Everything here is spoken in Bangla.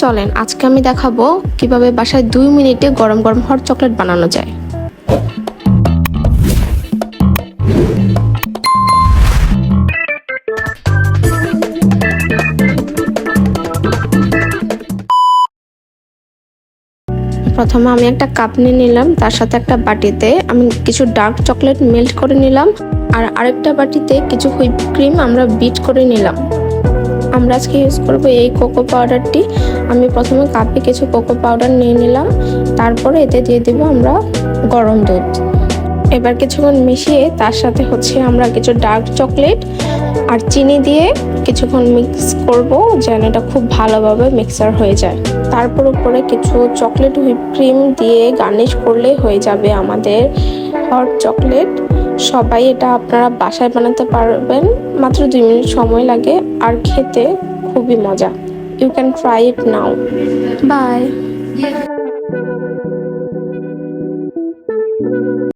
চলেন, আজকে আমি দেখাবো কীভাবে বাসায় দুই মিনিটে গরম গরম হট চকলেট বানানো যায়। প্রথমে আমি একটা কাপ নিয়ে নিলাম, তার সাথে একটা বাটিতে আমি কিছু ডার্ক চকলেট মেল্ট করে নিলাম, আর আরেকটা বাটিতে কিছু হুইপ ক্রিম আমরা বিট করে নিলাম। আমরা আজকে ইউজ করব এই কোকো পাউডারটি আমি প্রথমে কাপে কিছু কোকো পাউডার নিয়ে নিলাম। তারপরে এতে দিয়ে দেব আমরা গরম দুধ। এবার কিছুক্ষণ মিশিয়ে তার সাথে হচ্ছে আমরা কিছু ডার্ক চকলেট আর চিনি দিয়ে কিছুক্ষণ মিক্স করব যেন এটা খুব ভালোভাবে মিক্সার হয়ে যায়। তারপর উপরে কিছু চকলেট হুইপ ক্রিম দিয়ে গার্নিশ করলে হয়ে যাবে আমাদের হট চকলেট সবাই এটা আপনারা বাসায় বানাতে পারবেন, মাত্র দুই মিনিট সময় লাগে আর খেতে খুবই মজা। You can try it now bye